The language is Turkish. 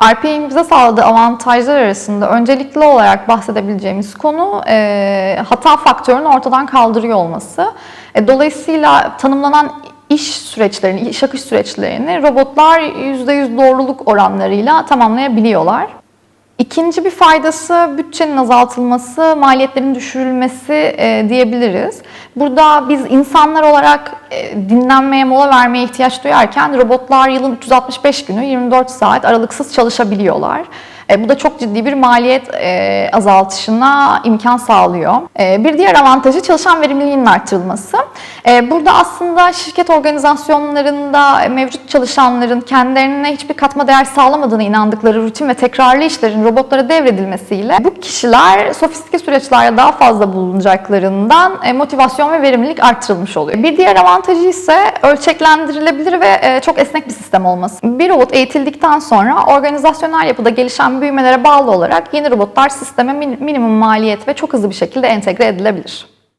RPA'nin bize sağladığı avantajlar arasında öncelikli olarak bahsedebileceğimiz konu e, hata faktörünün ortadan kaldırıyor olması. E, dolayısıyla tanımlanan iş süreçlerini, iş akış süreçlerini robotlar %100 doğruluk oranlarıyla tamamlayabiliyorlar. İkinci bir faydası bütçenin azaltılması, maliyetlerin düşürülmesi e, diyebiliriz. Burada biz insanlar olarak e, dinlenmeye, mola vermeye ihtiyaç duyarken robotlar yılın 365 günü 24 saat aralıksız çalışabiliyorlar. E, bu da çok ciddi bir maliyet e, azaltışına imkan sağlıyor. E, bir diğer avantajı çalışan verimliliğinin artırılması. E, burada aslında şirket organizasyonlarında mevcut çalışanların kendilerine hiçbir katma değer sağlamadığına inandıkları rutin ve tekrarlı işlerin robotlara devredilmesiyle bu kişiler sofistike süreçlerde daha fazla bulunacaklarından e, motivasyon ve verimlilik artırılmış oluyor. Bir diğer avantajı ise ölçeklendirilebilir ve e, çok esnek bir sistem olması. Bir robot eğitildikten sonra organizasyonel yapıda gelişen büyümelere bağlı olarak yeni robotlar sisteme min- minimum maliyet ve çok hızlı bir şekilde entegre edilebilir.